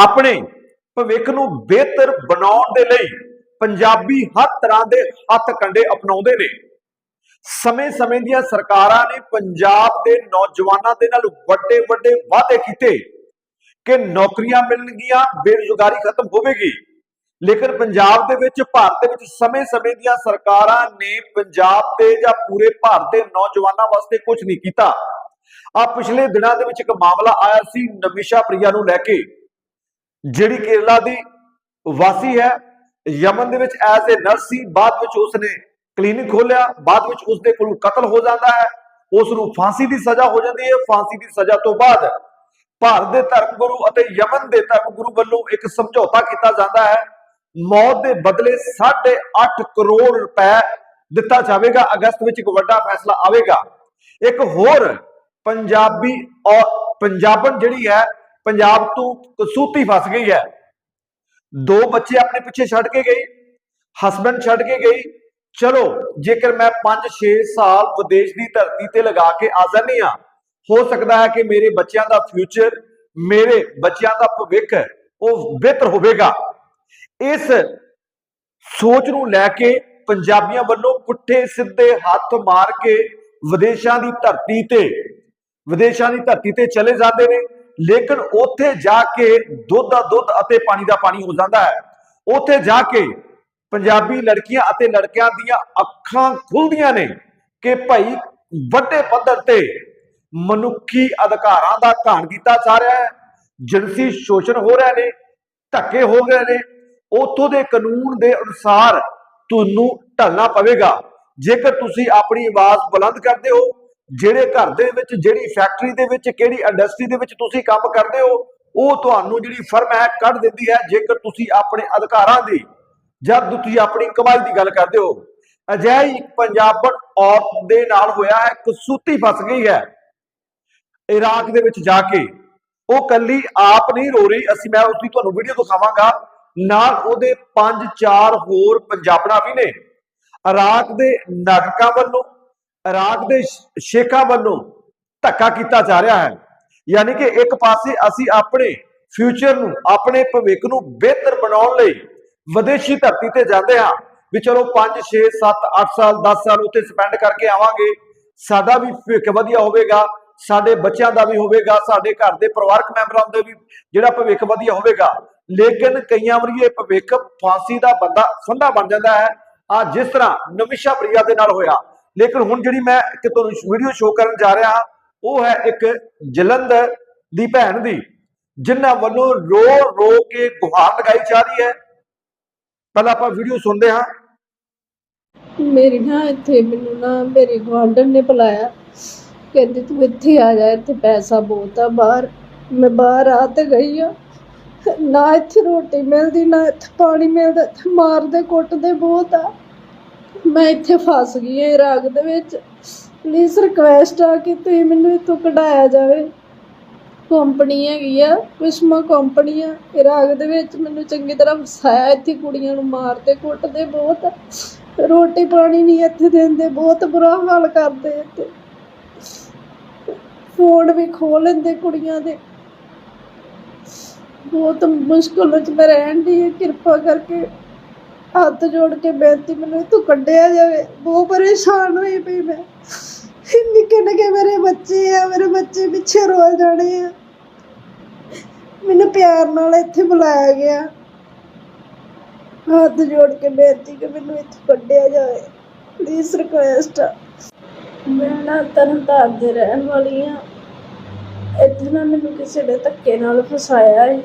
ਆਪਣੇ ਭਵਿੱਖ ਨੂੰ ਬਿਹਤਰ ਬਣਾਉਣ ਦੇ ਲਈ ਪੰਜਾਬੀ ਹਰ ਤਰ੍ਹਾਂ ਦੇ ਹੱਥ ਕੰਡੇ ਅਪਣਾਉਂਦੇ ਨੇ। ਸਮੇਂ-ਸਮੇਂ ਦੀਆਂ ਸਰਕਾਰਾਂ ਨੇ ਪੰਜਾਬ ਦੇ ਨੌਜਵਾਨਾਂ ਦੇ ਨਾਲ ਵੱਡੇ ਵੱਡੇ ਵਾਅਦੇ ਕੀਤੇ ਕਿ ਨੌਕਰੀਆਂ ਮਿਲਣਗੀਆਂ, ਬੇਰੁਜ਼ਗਾਰੀ ਖਤਮ ਹੋਵੇਗੀ। ਲੇਕਿਨ ਪੰਜਾਬ ਦੇ ਵਿੱਚ, ਭਾਰਤ ਦੇ ਵਿੱਚ ਸਮੇਂ-ਸਮੇਂ ਦੀਆਂ ਸਰਕਾਰਾਂ ਨੇ ਪੰਜਾਬ ਦੇ ਜਾਂ ਪੂਰੇ ਭਾਰਤ ਦੇ ਨੌਜਵਾਨਾਂ ਵਾਸਤੇ ਕੁਝ ਨਹੀਂ ਕੀਤਾ। ਆ ਪਿਛਲੇ ਦਿਨਾਂ ਦੇ ਵਿੱਚ ਇੱਕ ਮਾਮਲਾ ਆਇਆ ਸੀ ਨਮਿਸ਼ਾ ਪ੍ਰਿਆ ਨੂੰ ਲੈ ਕੇ। ਜਿਹੜੀ ਕੇਰਲਾ ਦੀ ਵਾਸੀ ਹੈ, ਯਮਨ ਦੇ ਵਿੱਚ ਐਜ਼ ਅ ਨਰਸ ਸੀ, ਬਾਅਦ ਵਿੱਚ ਉਸਨੇ ਕਲੀਨਿਕ ਖੋਲਿਆ ਬਾਅਦ ਵਿੱਚ ਉਸਦੇ ਕੋਲ ਕਤਲ ਹੋ ਜਾਂਦਾ ਹੈ ਉਸ ਨੂੰ ਫਾਂਸੀ ਦੀ ਸਜ਼ਾ ਹੋ ਜਾਂਦੀ ਹੈ, ਫਾਂਸੀ ਦੀ ਸਜ਼ਾ ਤੋਂ ਬਾਅਦ ਭਾਰਤ ਦੇ ਧਰਮ ਗੁਰੂ ਅਤੇ ਯਮਨ ਦੇ ਧਰਮ ਗੁਰੂ ਵੱਲੋਂ ਇੱਕ ਸਮਝੌਤਾ ਕੀਤਾ ਜਾਂਦਾ ਹੈ, ਮੌਤ ਦੇ ਬਦਲੇ 8.5 ਕਰੋੜ ਰੁਪਏ ਦਿੱਤਾ ਜਾਵੇਗਾ, ਅਗਸਤ ਵਿੱਚ ਇੱਕ ਵੱਡਾ ਫੈਸਲਾ ਆਵੇਗਾ। ਇੱਕ ਹੋਰ ਪੰਜਾਬੀ ਔਰ ਪੰਜਾਬਣ ਜਿਹੜੀ ਹੈ ਪੰਜਾਬ ਤੋਂ ਕਸੂਤੀ ਫਸ ਗਈ ਹੈ। ਦੋ ਬੱਚੇ ਆਪਣੇ ਪਿੱਛੇ ਛੱਡ ਕੇ ਗਈ ਹਸਬੰਡ ਛੱਡ ਕੇ ਗਈ। ਚਲੋ, ਜੇਕਰ ਮੈਂ 5-6 ਸਾਲ ਵਿਦੇਸ਼ ਦੀ ਧਰਤੀ ਤੇ ਲਗਾ ਕੇ ਆ ਜਾਂਦੀ ਹਾਂ, ਹੋ ਸਕਦਾ ਹੈ ਕਿ ਮੇਰੇ ਬੱਚਿਆਂ ਦਾ ਫਿਊਚਰ ਮੇਰੇ ਬੱਚਿਆਂ ਦਾ ਭਵਿੱਖ ਉਹ ਬਿਹਤਰ ਹੋਵੇਗਾ। ਇਸ ਸੋਚ ਨੂੰ ਲੈ ਕੇ ਪੰਜਾਬੀਆਂ ਵੱਲੋਂ ਪੁੱਠੇ ਸਿੱਧੇ ਹੱਥ ਮਾਰ ਕੇ ਵਿਦੇਸ਼ਾਂ ਦੀ ਧਰਤੀ ਤੇ, ਵਿਦੇਸ਼ਾਂ ਦੀ ਧਰਤੀ ਤੇ ਚਲੇ ਜਾਂਦੇ ਨੇ। ਲੇਕਿਨ ਉੱਥੇ ਜਾ ਕੇ ਦੁੱਧ ਦਾ ਦੁੱਧ ਅਤੇ ਪਾਣੀ ਦਾ ਪਾਣੀ ਹੋ ਜਾਂਦਾ ਹੈ। ਉੱਥੇ ਜਾ ਕੇ ਪੰਜਾਬੀ ਲੜਕੀਆਂ ਅਤੇ ਲੜਕਿਆਂ ਦੀਆਂ ਅੱਖਾਂ ਖੁੱਲਦੀਆਂ ਨੇ ਕਿ ਭਾਈ ਵੱਡੇ ਪੱਧਰ ਤੇ ਮਨੁੱਖੀ ਅਧਿਕਾਰਾਂ ਦਾ ਘਾਣ ਕੀਤਾ ਜਾ ਰਿਹਾ ਹੈ। ਜਿਨਸੀ ਸ਼ੋਸ਼ਣ ਹੋ ਰਹੇ ਨੇ, ਧੱਕੇ ਹੋ ਰਹੇ ਨੇ, ਉਥੋਂ ਦੇ ਕਾਨੂੰਨ ਦੇ ਅਨੁਸਾਰ ਤੁਹਾਨੂੰ ਢਲਣਾ ਪਵੇਗਾ। ਜੇਕਰ ਤੁਸੀਂ ਆਪਣੀ ਆਵਾਜ਼ ਬੁਲੰਦ ਕਰਦੇ ਹੋ ਜਿਹੜੇ ਘਰ ਦੇ ਵਿੱਚ, ਜਿਹੜੀ ਫੈਕਟਰੀ ਦੇ ਵਿੱਚ, ਕਿਹੜੀ ਇੰਡਸਟਰੀ ਦੇ ਵਿੱਚ ਤੁਸੀਂ ਕੰਮ ਕਰਦੇ ਹੋ, ਉਹ ਤੁਹਾਨੂੰ ਜਿਹੜੀ ਫਰਮ ਹੈ ਕੱਢ ਦਿੰਦੀ ਹੈ, ਜੇਕਰ ਤੁਸੀਂ ਆਪਣੇ ਅਧਿਕਾਰਾਂ ਦੀ ਜਦ ਤੁਸੀਂ ਆਪਣੀ ਕਮਾਈ ਦੀ ਗੱਲ ਕਰਦੇ ਹੋ। ਅਜਿਹੀ ਇੱਕ ਪੰਜਾਬਣ ਔਰਤ ਦੇ ਨਾਲ ਹੋਇਆ ਹੈ ਕਸੂਤੀ ਫਸ ਗਈ ਹੈ। ਇਰਾਕ ਦੇ ਵਿੱਚ ਜਾ ਕੇ ਉਹ ਕੱਲੀ ਆਪ ਨਹੀਂ ਰੋ ਰਹੀ। ਅਸੀਂ, ਮੈਂ ਉਸਦੀ ਤੁਹਾਨੂੰ ਵੀਡੀਓ ਦਿਖਾਵਾਂਗਾ। ਨਾਲ ਉਹਦੇ 5-4 ਹੋਰ ਪੰਜਾਬਣਾ ਵੀ ਨੇ। ਇਰਾਕ ਦੇ ਨਾਗਰਿਕਾਂ ਵੱਲੋਂ ਇਰਾਕ ਦੇ ਸ਼ੇਖਾਂ ਵੱਲੋਂ ਧੱਕਾ ਕੀਤਾ ਜਾ ਰਿਹਾ ਹੈ। ਯਾਨੀ ਕਿ ਇੱਕ ਪਾਸੇ ਅਸੀਂ ਆਪਣੇ ਫਿਊਚਰ ਨੂੰ, ਆਪਣੇ ਭਵਿੱਖ ਨੂੰ ਬਿਹਤਰ ਬਣਾਉਣ ਲਈ ਵਿਦੇਸ਼ੀ ਧਰਤੀ ਤੇ ਜਾਂਦੇ ਹਾਂ ਵੀ ਚਲੋ 5 6 7 8 ਸਾਲ 10 ਸਾਲ ਉੱਥੇ ਸਪੈਂਡ ਕਰਕੇ ਆਵਾਂਗੇ। ਸਾਡਾ ਵੀ ਭਵਿੱਖ ਵਧੀਆ ਹੋਵੇਗਾ, ਸਾਡੇ ਬੱਚਿਆਂ ਦਾ ਵੀ ਹੋਵੇਗਾ, ਸਾਡੇ ਘਰ ਦੇ ਪਰਿਵਾਰਕ ਮੈਂਬਰਾਂ ਦਾ ਵੀ ਜਿਹੜਾ ਭਵਿੱਖ ਵਧੀਆ ਹੋਵੇਗਾ। ਲੇਕਿਨ ਕਈਆਂ ਵਾਰੀ ਇਹ ਭਵਿੱਖ ਫਾਂਸੀ ਦਾ ਬੰਦਾ, ਫੰਦਾ ਬਣ ਜਾਂਦਾ ਹੈ। ਆ ਜਿਸ ਤਰ੍ਹਾਂ ਨਵਿਸ਼ਾ ਪ੍ਰਿਆ ਦੇ ਨਾਲ ਹੋਇਆ। ਲੇਕਿਨ ਹੁਣ ਜਿਹੜੀ ਮੈਂ ਕਿ ਤੁਹਾਨੂੰ ਵੀਡੀਓ ਸ਼ੋਅ ਕਰਨ ਜਾ ਰਿਹਾ ਹਾਂ, ਉਹ ਹੈ ਇੱਕ ਜਲੰਧਰ ਦੀ ਭੈਣ ਦੀ, ਜਿਨ੍ਹਾਂ ਵੱਲੋਂ ਰੋ ਰੋ ਕੇ ਗੁਹਾਰ ਲਗਾਈ ਜਾ ਰਹੀ ਹੈ। ਪਹਿਲਾਂ ਆਪਾਂ ਵੀਡੀਓ ਸੁਣਦੇ ਹਾਂ। ਮੇਰੀ ਨਾ ਇੱਥੇ ਮੈਨੂੰ ਨਾ ਮੇਰੀ ਗੁਆਂਢਣ ਨੇ ਬੁਲਾਇਆ। ਕਹਿੰਦੀ ਤੂੰ ਇੱਥੇ ਆ ਜਾ, ਇੱਥੇ ਪੈਸਾ ਬਹੁਤ ਆ ਬਾਹਰ। ਮੈਂ ਬਾਹਰ ਆ ਤੇ ਗਈ ਆ ਨਾ ਇੱਥੇ ਰੋਟੀ ਮਿਲਦੀ, ਨਾ ਇੱਥੇ ਪਾਣੀ ਮਿਲਦਾ ਮਾਰਦੇ ਕੁੱਟਦੇ ਬਹੁਤ ਆ। ਮੈਂ ਇੱਥੇ ਫਸ ਗਈ ਹਾਂ ਰਾਗ ਦੇ ਵਿੱਚ। ਪਲੀਜ਼ ਰਿਕਵੈਸਟ ਆ ਕਿ ਤੁਸੀਂ ਮੈਨੂੰ ਇੱਥੋਂ ਕਢਾਇਆ ਜਾਵੇ। ਕੰਪਨੀ ਹੈਗੀ ਆ, ਵਿਸ਼ਮਾ ਕੰਪਨੀ ਆ। ਇਰਾਕ ਦੇ ਵਿੱਚ ਮੈਨੂੰ ਚੰਗੀ ਤਰ੍ਹਾਂ ਫਸਾਇਆ। ਇੱਥੇ ਕੁੜੀਆਂ ਨੂੰ ਮਾਰਦੇ, ਕੁੱਟਦੇ ਬਹੁਤ। ਰੋਟੀ ਪਾਣੀ ਨਹੀਂ ਇੱਥੇ ਦਿੰਦੇ, ਬਹੁਤ ਬੁਰਾ ਹਾਲ ਕਰਦੇ ਇੱਥੇ। ਫੋਨ ਵੀ ਖੋਹ ਲੈਂਦੇ ਕੁੜੀਆਂ ਦੇ। ਬਹੁਤ ਮੁਸ਼ਕਲ ਵਿੱਚ ਮੈਂ ਰਹਿਣ ਦੀ ਕਿਰਪਾ ਕਰਕੇ। ਹੱਥ ਜੋੜ ਕੇ ਬੇਨਤੀ ਮੈਨੂੰ ਇੱਥੋਂ ਕੱਢਿਆ ਜਾਵੇ। ਬਹੁਤ ਪਰੇਸ਼ਾਨ ਹੋਈ ਪਈ ਮੈਂ। ਨਿੱਕੇ ਨਿੱਕੇ ਮੇਰੇ ਬੱਚੇ ਆ, ਮੇਰੇ ਬੱਚੇ ਪਿੱਛੇ ਰੋਲ ਜਾਣੇ ਆ। ਮੈਨੂੰ ਪਿਆਰ ਨਾਲ ਇੱਥੇ ਬੁਲਾਇਆ ਗਿਆ। ਹੱਥ ਜੋੜ ਕੇ ਬੇਨਤੀ ਕਿ ਮੈਨੂੰ ਇੱਥੋਂ ਕੱਢਿਆ ਜਾਵੇ। ਪਲੀਜ਼ ਰਿਕੁਐਸਟ ਮੈਂ ਨਾ ਤਰਨਤਾਰਨ ਦੇ ਰਹਿਣ ਵਾਲੀ ਆ। ਇੱਥੇ ਨਾ ਮੈਨੂੰ ਕਿਸੇ ਨੇ ਧੱਕੇ ਨਾਲ ਫਸਾਇਆ ਹੈ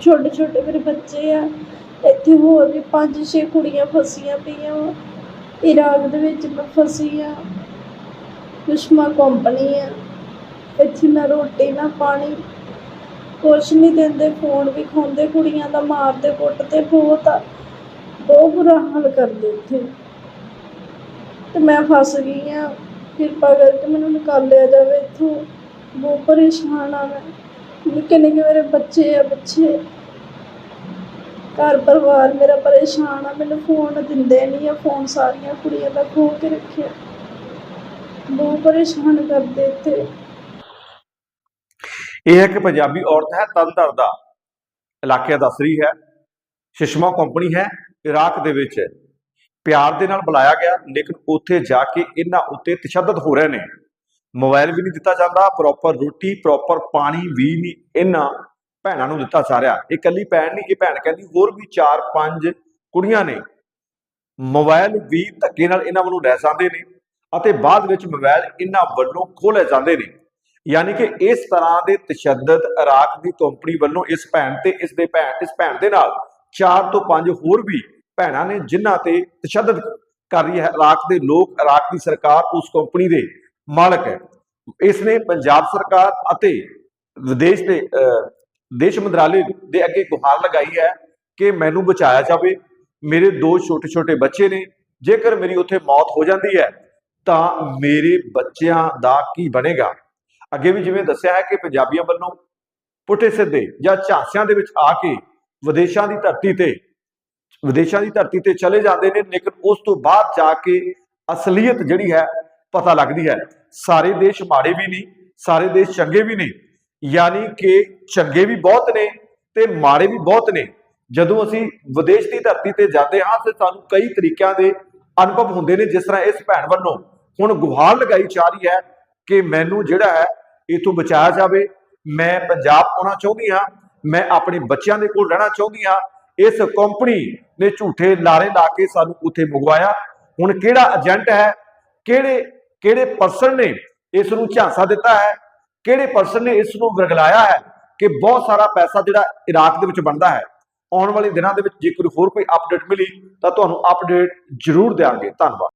ਛੋਟੇ ਛੋਟੇ ਮੇਰੇ ਬੱਚੇ ਆ। ਇੱਥੇ ਹੋਰ ਵੀ ਪੰਜ ਛੇ ਕੁੜੀਆਂ ਫਸੀਆਂ ਪਈਆਂ ਵਾ। ਇਰਾਕ ਦੇ ਵਿੱਚ ਮੈਂ ਫਸੀ ਆ। ਦੁਸ਼ਮਾ ਕੰਪਨੀ ਆ। ਇੱਥੇ ਨਾ ਰੋਟੀ ਨਾ ਪਾਣੀ। ਕੁਛ ਨਹੀਂ ਦਿੰਦੇ ਫੋਨ ਵੀ ਖੋਂਦੇ ਕੁੜੀਆਂ ਦਾ, ਮਾਰਦੇ ਕੁੱਟਦੇ ਬਹੁਤ ਬਹੁਤ ਬੁਰਾ ਹਾਲ ਕਰਦੇ ਇੱਥੇ। ਤੇ ਮੈਂ ਫਸ ਗਈ ਆ। ਕਿਰਪਾ ਕਰਕੇ ਮੈਨੂੰ ਨਿਕਾਲਿਆ ਜਾਵੇ ਇੱਥੋਂ। ਬਹੁਤ ਪਰੇਸ਼ਾਨ ਆ ਮੈਂ। ਨਿੱਕੇ ਨਿੱਕੇ ਮੇਰੇ ਬੱਚੇ ਆ ਬੱਚੇ ਘਰ ਪਰਿਵਾਰ ਮੇਰਾ ਪਰੇਸ਼ਾਨ ਆ, ਮੈਨੂੰ ਫੋਨ ਦਿੰਦੇ ਨਹੀਂ ਆ ਫੋਨ ਸਾਰੀਆਂ ਕੁੜੀਆਂ ਦਾ ਖੋ ਕੇ ਰੱਖਿਆ। ਬਹੁਤ ਪਰੇਸ਼ਾਨ ਕਰਦੇ ਇੱਥੇ। ਇਹ ਹੈ ਕਿ ਪੰਜਾਬੀ ਔਰਤ ਹੈ ਤਨਤਰ ਦਾ ਇਲਾਕੇ ਦੱਸ ਰਹੀ ਹੈ, ਸ਼ਿਸ਼ਮਾ ਕੰਪਨੀ ਹੈ, ਇਰਾਕ ਦੇ ਵਿੱਚ। ਪਿਆਰ ਦੇ ਨਾਲ ਬੁਲਾਇਆ ਗਿਆ, ਲੇਕਿਨ ਉੱਥੇ ਜਾ ਕੇ ਇਹਨਾਂ ਉੱਤੇ ਤਸ਼ੱਦਦ ਹੋ ਰਹੇ ਨੇ। ਮੋਬਾਈਲ ਵੀ ਨਹੀਂ ਦਿੱਤਾ ਜਾਂਦਾ ਪ੍ਰੋਪਰ ਰੋਟੀ ਪ੍ਰੋਪਰ ਪਾਣੀ ਵੀ ਨਹੀਂ, ਇਹਨਾਂ ਭੈਣਾਂ ਨੂੰ ਦਿੱਤਾ ਸਾਰਿਆ। ਇਹ ਇਕੱਲੀ ਭੈਣ ਨਹੀਂ, ਇਹ ਭੈਣ ਕਹਿੰਦੀ, ਹੋਰ ਵੀ 4-5 ਕੁੜੀਆਂ ਨੇ। ਮੋਬਾਈਲ ਵੀ ਧੱਕੇ ਨਾਲ ਇਹਨਾਂ ਵੱਲੋਂ ਲੈ ਜਾਂਦੇ ਨੇ ਅਤੇ ਬਾਅਦ ਵਿੱਚ ਮੋਬਾਈਲ ਇਹਨਾਂ ਵੱਲੋਂ ਖੋਲੇ ਜਾਂਦੇ ਨੇ। ਯਾਨੀ ਕਿ ਇਸ ਤਰ੍ਹਾਂ ਦੇ ਤਸ਼ੱਦਦ ਇਰਾਕ ਦੀ ਕੰਪਨੀ ਵੱਲੋਂ ਇਸ ਭੈਣ ਤੇ, ਇਸ ਦੇ ਭੈਣ, ਇਸ ਭੈਣ ਦੇ ਨਾਲ 4 ਤੋਂ 5 ਹੋਰ ਵੀ ਭੈਣਾਂ ਨੇ ਜਿਨ੍ਹਾਂ ਤੇ ਤਸ਼ੱਦਦ ਕਰ ਰਹੀ ਹੈ। ਇਰਾਕ ਦੇ ਲੋਕ ਇਰਾਕ ਦੀ ਸਰਕਾਰ ਉਸ ਕੰਪਨੀ ਦੇ ਮਾਲਕ ਹੈ। ਇਸ ਨੇ ਪੰਜਾਬ ਸਰਕਾਰ ਅਤੇ ਵਿਦੇਸ਼ ਦੇ ਅਹ, ਦੇਸ਼ ਮੰਤਰਾਲੇ ਦੇ ਅੱਗੇ ਗੁਹਾਰ ਲਗਾਈ ਹੈ ਕਿ ਮੈਨੂੰ ਬਚਾਇਆ ਜਾਵੇ। ਮੇਰੇ ਦੋ ਛੋਟੇ ਛੋਟੇ ਬੱਚੇ ਨੇ। ਜੇਕਰ ਮੇਰੀ ਉੱਥੇ ਮੌਤ ਹੋ ਜਾਂਦੀ ਹੈ ਤਾਂ ਮੇਰੇ ਬੱਚਿਆਂ ਦਾ ਕੀ ਬਣੇਗਾ? ਅੱਗੇ ਵੀ ਜਿਵੇਂ ਦੱਸਿਆ ਹੈ ਕਿ ਪੰਜਾਬੀਆਂ ਵੱਲੋਂ ਪੁੱਠੇ ਸਿੱਧੇ ਜਾਂ ਝਾਂਸਿਆਂ ਦੇ ਵਿੱਚ ਆ ਕੇ ਵਿਦੇਸ਼ਾਂ ਦੀ ਧਰਤੀ ਤੇ ਵਿਦੇਸ਼ਾਂ ਦੀ ਧਰਤੀ ਤੇ ਚਲੇ ਜਾਂਦੇ ਨੇ ਲੇਕਿਨ ਉਸ ਤੋਂ ਬਾਅਦ ਜਾ ਕੇ ਅਸਲੀਅਤ ਜਿਹੜੀ ਹੈ ਪਤਾ ਲੱਗਦੀ ਹੈ। ਸਾਰੇ ਦੇਸ਼ ਮਾੜੇ ਵੀ ਨਹੀਂ ਸਾਰੇ ਦੇਸ਼ ਚੰਗੇ ਵੀ ਨਹੀਂ ਯਾਨੀ ਕਿ ਚੰਗੇ ਵੀ ਬਹੁਤ ਨੇ ਤੇ ਮਾੜੇ ਵੀ ਬਹੁਤ ਨੇ। ਜਦੋਂ ਅਸੀਂ ਵਿਦੇਸ਼ ਦੀ ਧਰਤੀ ਤੇ ਜਾਂਦੇ ਹਾਂ ਤੇ ਸਾਨੂੰ ਕਈ ਤਰੀਕਿਆਂ ਦੇ ਅਨੁਭਵ ਹੁੰਦੇ ਨੇ ਜਿਸ ਤਰ੍ਹਾਂ ਇਸ ਭੈਣ ਵੱਲੋਂ ਹੁਣ ਗੁਹਾਰ ਲਗਾਈ ਜਾ ਰਹੀ ਹੈ ਕਿ ਮੈਨੂੰ ਜਿਹੜਾ ਹੈ ਇਥੋਂ ਬਚਾਇਆ ਜਾਵੇ। ਮੈਂ ਪੰਜਾਬ ਆਉਣਾ ਚਾਹੁੰਦੀ ਹਾਂ, ਮੈਂ ਆਪਣੇ ਬੱਚਿਆਂ ਦੇ ਕੋਲ ਰਹਿਣਾ ਚਾਹੁੰਦੀ ਹਾਂ। ਇਸ ਕੰਪਨੀ ਨੇ ਝੂਠੇ ਲਾਰੇ ਲਾ ਕੇ ਸਾਨੂੰ ਉੱਥੇ ਮੰਗਵਾਇਆ ਹੁਣ ਕਿਹੜਾ ਏਜੰਟ ਹੈ, ਕਿਹੜੇ ਕਿਹੜੇ ਪਰਸਨ ਨੇ ਇਸ ਨੂੰ ਝਾਂਸਾ ਦਿੱਤਾ ਹੈ? ਕਿਹੜੇ ਪਰਸਨ ਨੇ ਇਸ ਨੂੰ ਵਰਗਲਾਇਆ ਹੈ ਕਿ ਬਹੁਤ ਸਾਰਾ ਪੈਸਾ ਜਿਹੜਾ ਇਰਾਕ ਦੇ ਵਿੱਚ ਬਣਦਾ ਹੈ, ਆਉਣ ਵਾਲੇ ਦਿਨਾਂ ਦੇ ਵਿੱਚ ਜੇ ਕੋਈ ਹੋਰ ਕੋਈ ਅਪਡੇਟ ਮਿਲੀ ਤਾਂ ਤੁਹਾਨੂੰ ਅਪਡੇਟ ਜ਼ਰੂਰ ਦੇਵਾਂਗੇ ਧੰਨਵਾਦ।